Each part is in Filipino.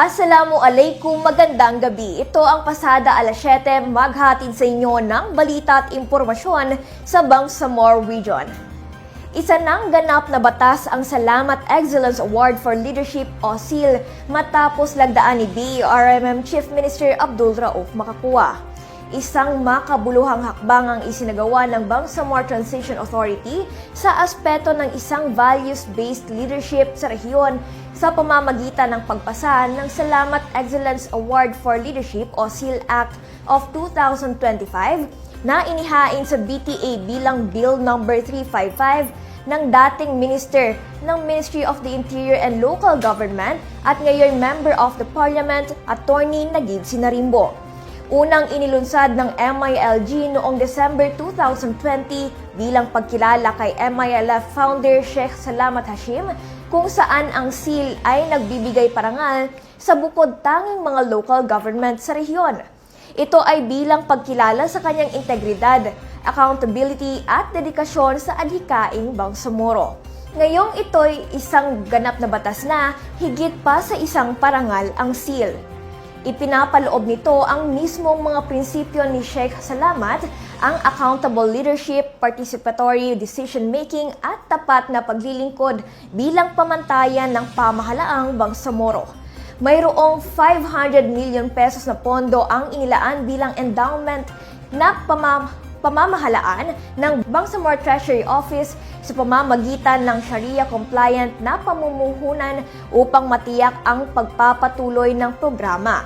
Assalamualaikum, magandang gabi. Ito ang pasada alas 7, maghatid sa inyo ng balita at impormasyon sa Bangsamoro Region. Isa ng ganap na batas ang Salamat Excellence Award for Leadership o SEAL matapos lagdaan ni BRMM Chief Minister Abdul Rauf Makakua. Isang makabuluhang hakbang ang isinagawa ng Bangsamoro Transition Authority sa aspeto ng isang values-based leadership sa rehiyon sa pamamagitan ng pagpasa ng Salamat Excellence Award for Leadership o SEAL Act of 2025 na inihain sa BTA bilang Bill No. 355 ng dating Minister ng Ministry of the Interior and Local Government at ngayon Member of the Parliament, Attorney Nagib Sinarimbo. Unang inilunsad ng MILG noong December 2020 bilang pagkilala kay MILF founder Sheikh Salamat Hashim kung saan ang SEAL ay nagbibigay parangal sa bukod tanging mga local government sa rehiyon. Ito ay bilang pagkilala sa kanyang integridad, accountability at dedikasyon sa adhikaing Bangsamoro. Ngayong ito'y isang ganap na batas na higit pa sa isang parangal ang SEAL. Ipinapaloob nito ang mismong mga prinsipyo ni Sheikh Salamat, ang accountable leadership, participatory decision-making at tapat na paglilingkod bilang pamantayan ng pamahalaang Bangsamoro. Mayroong 500 million pesos na pondo ang inilaan bilang endowment na pamam pamamahalaan ng Bangsamoro Treasury Office sa pamamagitan ng Sharia-compliant na pamumuhunan upang matiyak ang pagpapatuloy ng programa.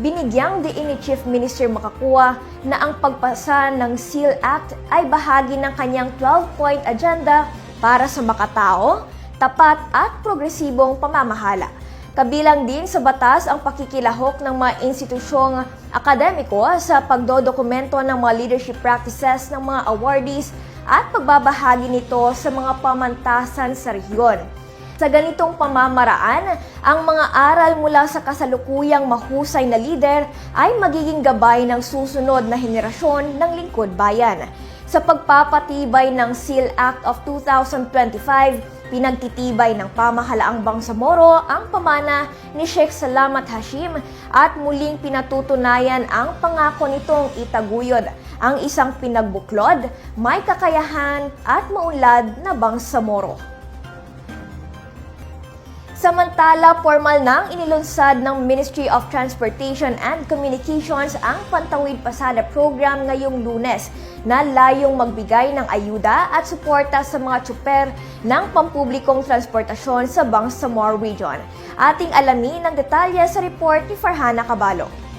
Binigyang diin ni Chief Minister Makakua na ang pagpasa ng SEAL Act ay bahagi ng kanyang 12-point agenda para sa makatao, tapat at progresibong pamamahala. Kabilang din sa batas ang pakikilahok ng mga institusyong akademiko sa pagdodokumento ng mga leadership practices ng mga awardees at pagbabahagi nito sa mga pamantasan sa rehiyon. Sa ganitong pamamaraan, ang mga aral mula sa kasalukuyang mahusay na lider ay magiging gabay ng susunod na henerasyon ng lingkod bayan. Sa pagpapatibay ng SEAL Act of 2025, pinagtitibay ng pamahalaang Bangsamoro ang pamana ni Sheikh Salamat Hashim at muling pinatutunayan ang pangako nitong itaguyod ang isang pinagbuklod, may kakayahan at maunlad na Bangsamoro. Samantala, formal nang inilunsad ng Ministry of Transportation and Communications ang Pantawid Pasada Program ngayong lunes na layong magbigay ng ayuda at suporta sa mga tsuper ng pampublikong transportasyon sa Bangsamoro Region. Ating alamin ang detalye sa report ni Farhana Cabalo.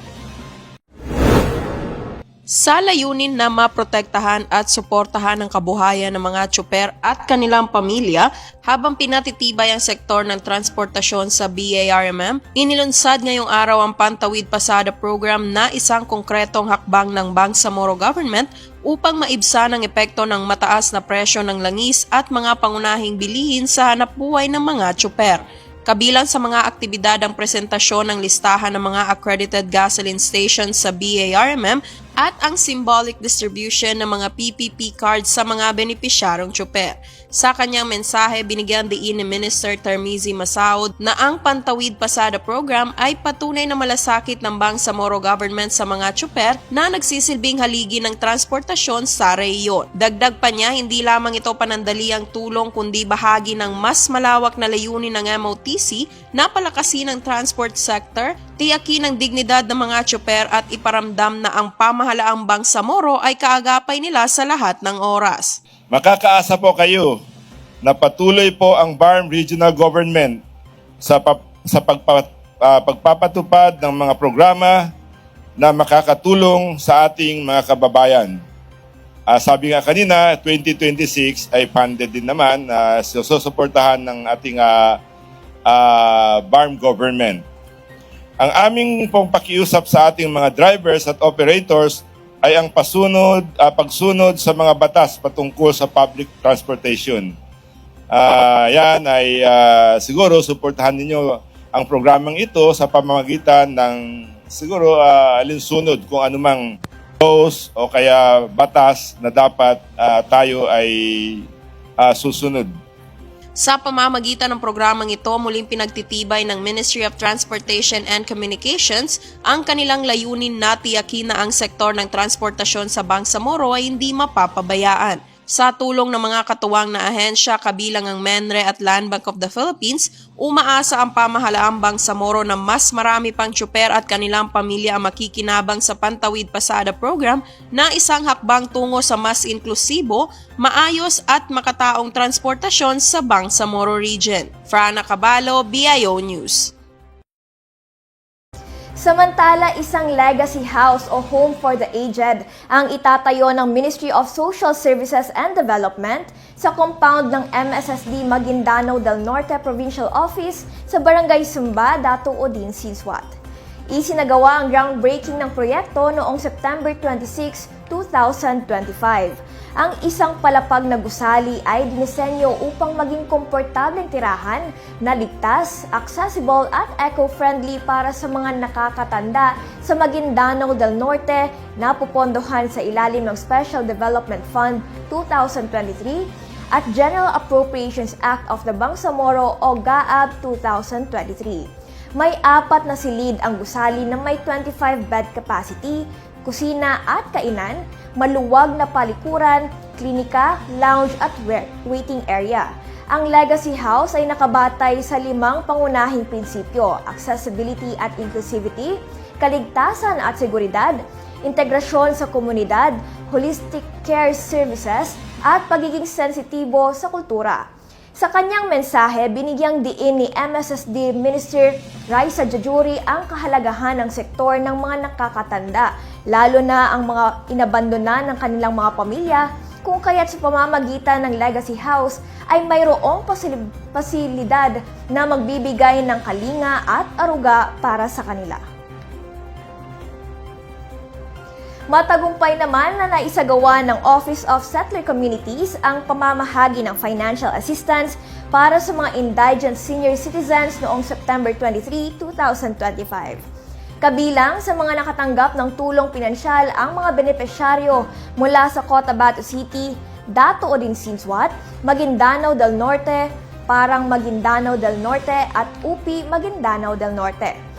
Sa layunin na maprotektahan at suportahan ang kabuhayan ng mga tsuper at kanilang pamilya habang pinatitibay ang sektor ng transportasyon sa BARMM, inilunsad ngayong araw ang Pantawid Pasada Program na isang konkretong hakbang ng Bangsamoro Government upang maibsan ang epekto ng mataas na presyo ng langis at mga pangunahing bilihin sa hanap buhay ng mga tsuper. Kabilang sa mga aktibidad ang presentasyon ng listahan ng mga accredited gasoline stations sa BARMM at ang symbolic distribution ng mga PPP cards sa mga benepisyaryong tsuper. Sa kanyang mensahe, binigyan diin ni Minister Termizi Masaud na ang Pantawid Pasada Program ay patunay na malasakit ng Bangsamoro Government sa mga tsuper na nagsisilbing haligi ng transportasyon sa rehiyon. Dagdag pa niya, hindi lamang ito panandaliang tulong kundi bahagi ng mas malawak na layunin ng MOTC na palakasin ang transport sector, tiyakin ang dignidad ng mga tsuper at iparamdam na ang pamahalaang Bangsamoro ay kaagapay nila sa lahat ng oras. Makakaasa po kayo na patuloy po ang BARM Regional Government sa, pap- sa pagpa- ah, pagpapatupad ng mga programa na makakatulong sa ating mga kababayan. Ah, sabi nga kanina, 2026 ay funded din naman na susuportahan ng ating ah, ah, BARM government. Ang aming pong pakiusap sa ating mga drivers at operators ay ang pasunod, ah, pagsunod sa mga batas patungkol sa public transportation. Ah, yan ay ah, siguro suportahan ninyo ang programang ito sa pamamagitan ng siguro uh, alinsunod kung anumang laws o kaya batas na dapat ah, tayo ay ah, susunod. Sa pamamagitan ng programang ito, muling pinagtitibay ng Ministry of Transportation and Communications ang kanilang layunin na tiyakin na ang sektor ng transportasyon sa Bangsamoro ay hindi mapapabayaan. Sa tulong ng mga katuwang na ahensya kabilang ang MENRE at Land Bank of the Philippines, umaasa ang pamahalaang Bangsamoro na mas marami pang tsuper at kanilang pamilya ang makikinabang sa Pantawid Pasada program na isang hakbang tungo sa mas inklusibo, maayos at makataong transportasyon sa Bangsamoro region. Frana Cabalo, BIO News. Samantala, isang legacy house o home for the aged ang itatayo ng Ministry of Social Services and Development sa compound ng MSSD Maguindanao del Norte Provincial Office sa Barangay Sumba, Dato Odin, Sinswat. Isinagawa ang groundbreaking ng proyekto noong September 26, 2025. Ang isang palapag na gusali ay dinisenyo upang maging komportableng tirahan na ligtas, accessible at eco-friendly para sa mga nakakatanda sa Maguindanao del Norte na pupondohan sa ilalim ng Special Development Fund 2023 at General Appropriations Act of the Bangsamoro o GAAB 2023. May apat na silid ang gusali na may 25 bed capacity, kusina at kainan, maluwag na palikuran, klinika, lounge at wa- waiting area. Ang Legacy House ay nakabatay sa limang pangunahing prinsipyo, accessibility at inclusivity, kaligtasan at seguridad, integrasyon sa komunidad, holistic care services, at pagiging sensitibo sa kultura. Sa kanyang mensahe, binigyang diin ni MSSD Minister Raisa Jajuri ang kahalagahan ng sektor ng mga nakakatanda, lalo na ang mga inabandona ng kanilang mga pamilya, kung kaya't sa pamamagitan ng Legacy House ay mayroong pasil- pasilidad na magbibigay ng kalinga at aruga para sa kanila. Matagumpay naman na naisagawa ng Office of Settler Communities ang pamamahagi ng financial assistance para sa mga indigent senior citizens noong September 23, 2025. Kabilang sa mga nakatanggap ng tulong pinansyal ang mga benepisyaryo mula sa Cotabato City, Dato Odin Sinswat, Maguindanao del Norte, Parang Maguindanao del Norte at UP Maguindanao del Norte.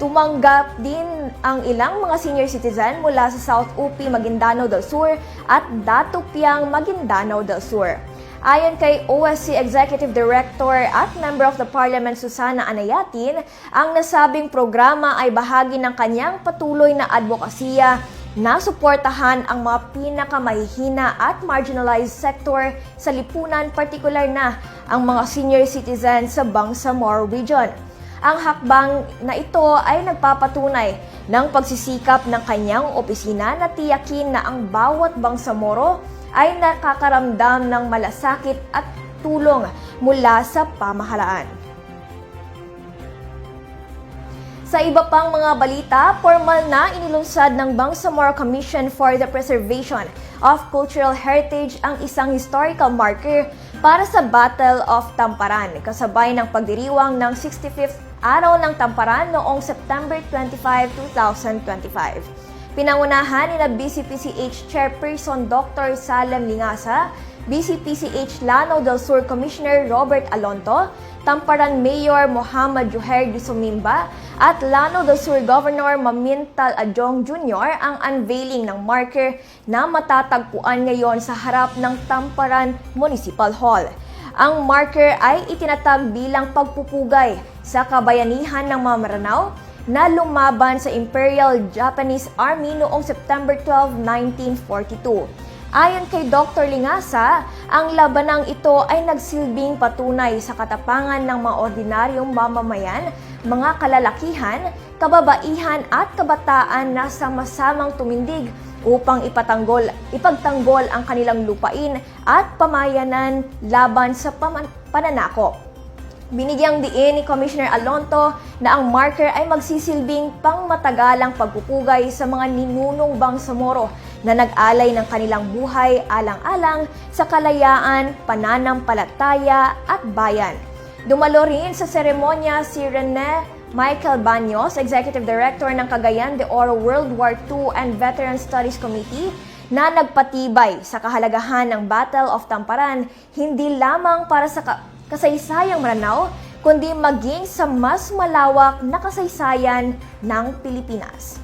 Tumanggap din ang ilang mga senior citizen mula sa South UP Maguindanao del Sur at Dato Piang Maguindanao del Sur. Ayon kay OSC Executive Director at Member of the Parliament Susana Anayatin, ang nasabing programa ay bahagi ng kanyang patuloy na advokasya na suportahan ang mga pinakamahihina at marginalized sector sa lipunan, partikular na ang mga senior citizens sa Bangsamoro Region. Ang hakbang na ito ay nagpapatunay ng pagsisikap ng kanyang opisina na tiyakin na ang bawat bangsamoro ay nakakaramdam ng malasakit at tulong mula sa pamahalaan. Sa iba pang mga balita, formal na inilunsad ng Bangsamoro Commission for the Preservation of Cultural Heritage ang isang historical marker para sa Battle of Tamparan, kasabay ng pagdiriwang ng 65th Araw ng Tamparan noong September 25, 2025. Pinangunahan ni na BCPCH Chairperson Dr. Salem Lingasa, BCPCH Lano del Sur Commissioner Robert Alonto, Tamparan Mayor Muhammad Juher Sumimba at Lano del Sur Governor Mamintal Adjong Jr. ang unveiling ng marker na matatagpuan ngayon sa harap ng Tamparan Municipal Hall. Ang marker ay itinatag bilang pagpupugay sa kabayanihan ng mga Maranao na lumaban sa Imperial Japanese Army noong September 12, 1942. Ayon kay Dr. Lingasa, ang labanang ito ay nagsilbing patunay sa katapangan ng mga ordinaryong mamamayan, mga kalalakihan, kababaihan at kabataan na sama-samang tumindig upang ipatanggol, ipagtanggol ang kanilang lupain at pamayanan laban sa pananakop. Binigyang diin ni Commissioner Alonto na ang marker ay magsisilbing pangmatagalang pagpupugay sa mga ninunong Bangsamoro na nag-alay ng kanilang buhay alang-alang sa kalayaan, pananampalataya at bayan. Dumalo rin sa seremonya si Rene Michael Baños, Executive Director ng Cagayan de Oro World War II and Veteran Studies Committee na nagpatibay sa kahalagahan ng Battle of Tamparan hindi lamang para sa kasaysayang Maranao, kundi maging sa mas malawak na kasaysayan ng Pilipinas.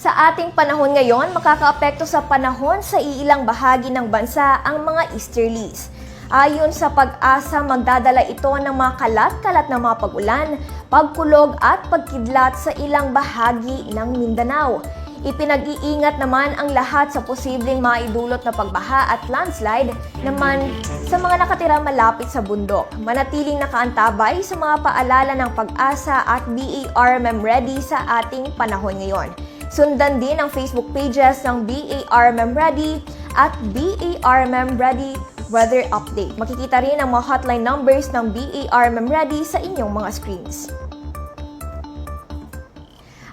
Sa ating panahon ngayon, makakaapekto sa panahon sa iilang bahagi ng bansa ang mga easterlies. Ayon sa pag-asa, magdadala ito ng mga kalat-kalat na mga pag-ulan, pagkulog at pagkidlat sa ilang bahagi ng Mindanao. Ipinag-iingat naman ang lahat sa posibleng maidulot na pagbaha at landslide naman sa mga nakatira malapit sa bundok. Manatiling nakaantabay sa mga paalala ng pag-asa at BARMM ready sa ating panahon ngayon. Sundan din ang Facebook pages ng BARMM Ready at BARMM Ready Weather Update. Makikita rin ang mga hotline numbers ng BARMM Ready sa inyong mga screens.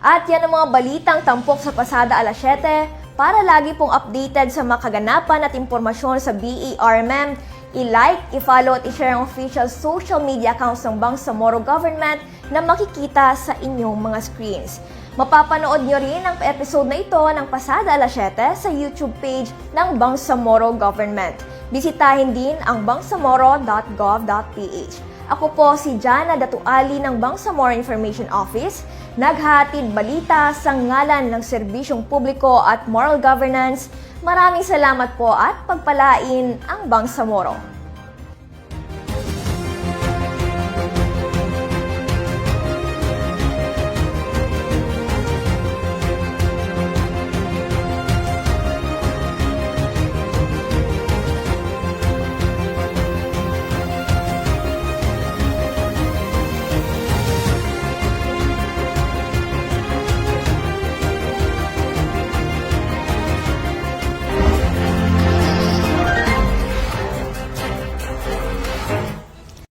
At yan ang mga balitang tampok sa pasada alas 7. Para lagi pong updated sa mga kaganapan at impormasyon sa BARMM, i-like, i-follow at i-share ang official social media accounts ng Bangsamoro Government na makikita sa inyong mga screens. Mapapanood nyo rin ang episode na ito ng Pasada alas 7 sa YouTube page ng Bangsamoro Government. Bisitahin din ang bangsamoro.gov.ph. Ako po si Jana Datuali ng Bangsamoro Information Office, naghatid balita sa ngalan ng serbisyong publiko at moral governance. Maraming salamat po at pagpalain ang Bangsamoro.